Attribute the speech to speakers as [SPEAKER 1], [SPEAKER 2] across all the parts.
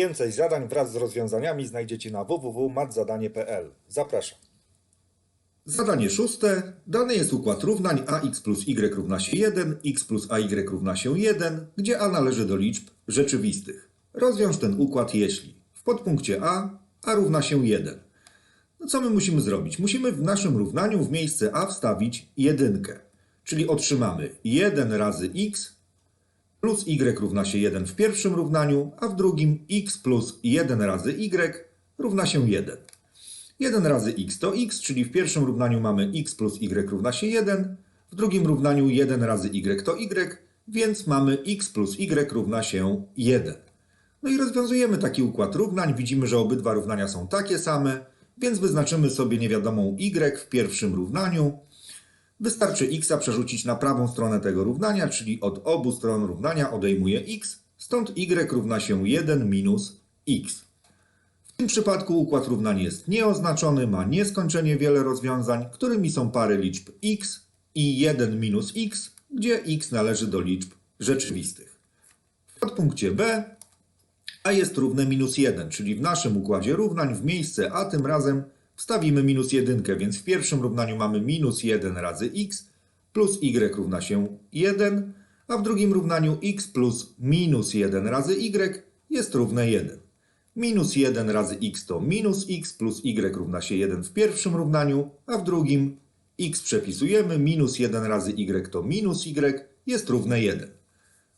[SPEAKER 1] Więcej zadań wraz z rozwiązaniami znajdziecie na www.matzadanie.pl. Zapraszam.
[SPEAKER 2] Zadanie szóste. Dany jest układ równań ax plus y równa się 1, x plus ay równa się 1, gdzie a należy do liczb rzeczywistych. Rozwiąż ten układ jeśli w podpunkcie a a równa się 1. No co my musimy zrobić? Musimy w naszym równaniu w miejsce a wstawić jedynkę. Czyli otrzymamy 1 razy x plus y równa się 1 w pierwszym równaniu, a w drugim x plus 1 razy y równa się 1. 1 razy x to x, czyli w pierwszym równaniu mamy x plus y równa się 1, w drugim równaniu 1 razy y to y, więc mamy x plus y równa się 1. No i rozwiązujemy taki układ równań. Widzimy, że obydwa równania są takie same, więc wyznaczymy sobie niewiadomą y w pierwszym równaniu. Wystarczy x przerzucić na prawą stronę tego równania, czyli od obu stron równania odejmuję x, stąd y równa się 1 minus x. W tym przypadku układ równań jest nieoznaczony, ma nieskończenie wiele rozwiązań, którymi są pary liczb x i 1 minus x, gdzie x należy do liczb rzeczywistych. W podpunkcie b a jest równe minus 1, czyli w naszym układzie równań w miejsce a tym razem wstawimy minus 1, więc w pierwszym równaniu mamy minus 1 razy x plus y równa się 1, a w drugim równaniu x plus minus 1 razy y jest równe 1. Minus 1 razy x to minus x plus y równa się 1 w pierwszym równaniu, a w drugim x przepisujemy, minus 1 razy y to minus y jest równe 1.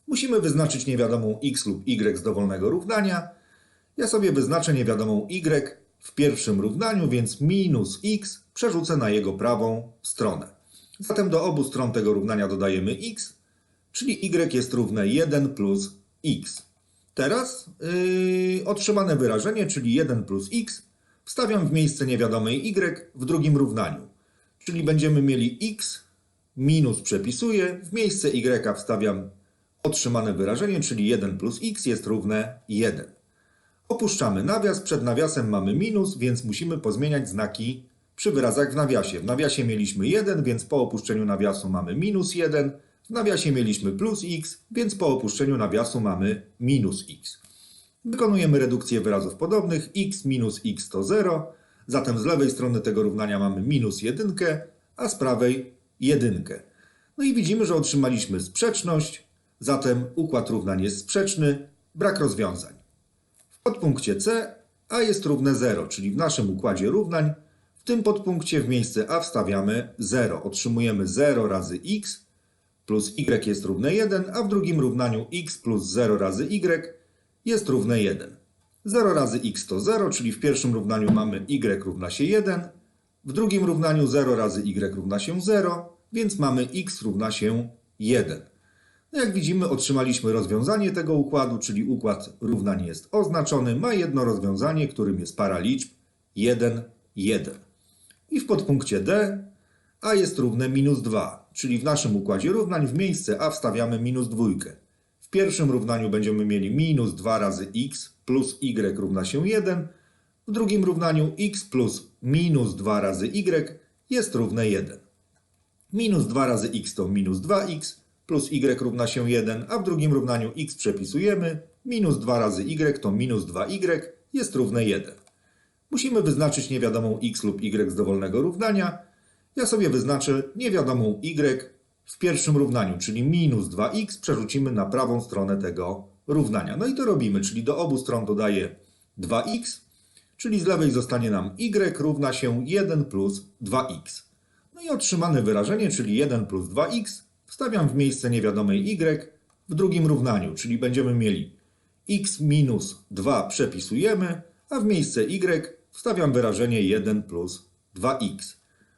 [SPEAKER 2] Musimy wyznaczyć niewiadomą x lub y z dowolnego równania. Ja sobie wyznaczę niewiadomą y w pierwszym równaniu, więc minus x przerzucę na jego prawą stronę. Zatem do obu stron tego równania dodajemy x, czyli y jest równe 1 plus x. Teraz yy, otrzymane wyrażenie, czyli 1 plus x, wstawiam w miejsce niewiadomej y w drugim równaniu. Czyli będziemy mieli x minus przepisuję, w miejsce y wstawiam otrzymane wyrażenie, czyli 1 plus x jest równe 1. Opuszczamy nawias, przed nawiasem mamy minus, więc musimy pozmieniać znaki przy wyrazach w nawiasie. W nawiasie mieliśmy 1, więc po opuszczeniu nawiasu mamy minus 1. W nawiasie mieliśmy plus x, więc po opuszczeniu nawiasu mamy minus x. Wykonujemy redukcję wyrazów podobnych. x minus x to 0. Zatem z lewej strony tego równania mamy minus 1, a z prawej 1. No i widzimy, że otrzymaliśmy sprzeczność, zatem układ równań jest sprzeczny, brak rozwiązań. W podpunkcie C a jest równe 0, czyli w naszym układzie równań w tym podpunkcie w miejsce a wstawiamy 0. Otrzymujemy 0 razy x plus y jest równe 1, a w drugim równaniu x plus 0 razy y jest równe 1. 0 razy x to 0, czyli w pierwszym równaniu mamy y równa się 1, w drugim równaniu 0 razy y równa się 0, więc mamy x równa się 1. No jak widzimy, otrzymaliśmy rozwiązanie tego układu, czyli układ równań jest oznaczony, ma jedno rozwiązanie, którym jest para liczb 1, 1. I w podpunkcie D a jest równe minus 2, czyli w naszym układzie równań w miejsce a wstawiamy minus 2. W pierwszym równaniu będziemy mieli minus 2 razy x plus y równa się 1, w drugim równaniu x plus minus 2 razy y jest równe 1. Minus 2 razy x to minus 2x, plus y równa się 1, a w drugim równaniu x przepisujemy, minus 2 razy y to minus 2y jest równe 1. Musimy wyznaczyć niewiadomą x lub y z dowolnego równania. Ja sobie wyznaczę niewiadomą y w pierwszym równaniu, czyli minus 2x przerzucimy na prawą stronę tego równania. No i to robimy, czyli do obu stron dodaję 2x, czyli z lewej zostanie nam y równa się 1 plus 2x. No i otrzymane wyrażenie, czyli 1 plus 2x, wstawiam w miejsce niewiadomej y w drugim równaniu, czyli będziemy mieli x minus 2 przepisujemy, a w miejsce y wstawiam wyrażenie 1 plus 2x.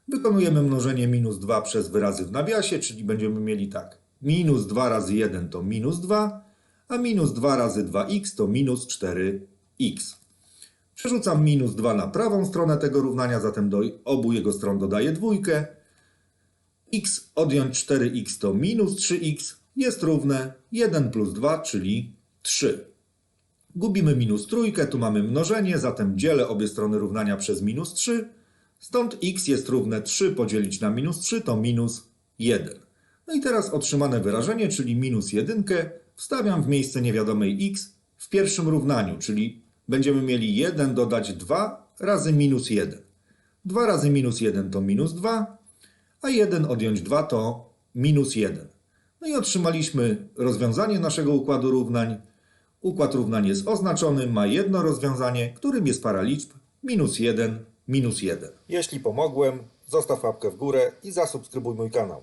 [SPEAKER 2] Wykonujemy mnożenie minus 2 przez wyrazy w nawiasie, czyli będziemy mieli tak. Minus 2 razy 1 to minus 2, a minus 2 razy 2x to minus 4x. Przerzucam minus 2 na prawą stronę tego równania, zatem do obu jego stron dodaję dwójkę. X odjąć 4x to minus 3x jest równe 1 plus 2, czyli 3. Gubimy minus trójkę, tu mamy mnożenie, zatem dzielę obie strony równania przez minus 3. Stąd x jest równe 3 podzielić na minus 3 to minus 1. No i teraz otrzymane wyrażenie, czyli minus 1, wstawiam w miejsce niewiadomej x w pierwszym równaniu, czyli będziemy mieli 1 dodać 2 razy minus 1. 2 razy minus 1 to minus 2, a 1 odjąć 2 to minus 1. No i otrzymaliśmy rozwiązanie naszego układu równań. Układ równań jest oznaczony, ma jedno rozwiązanie, którym jest para liczb minus 1, minus 1.
[SPEAKER 1] Jeśli pomogłem, zostaw łapkę w górę i zasubskrybuj mój kanał.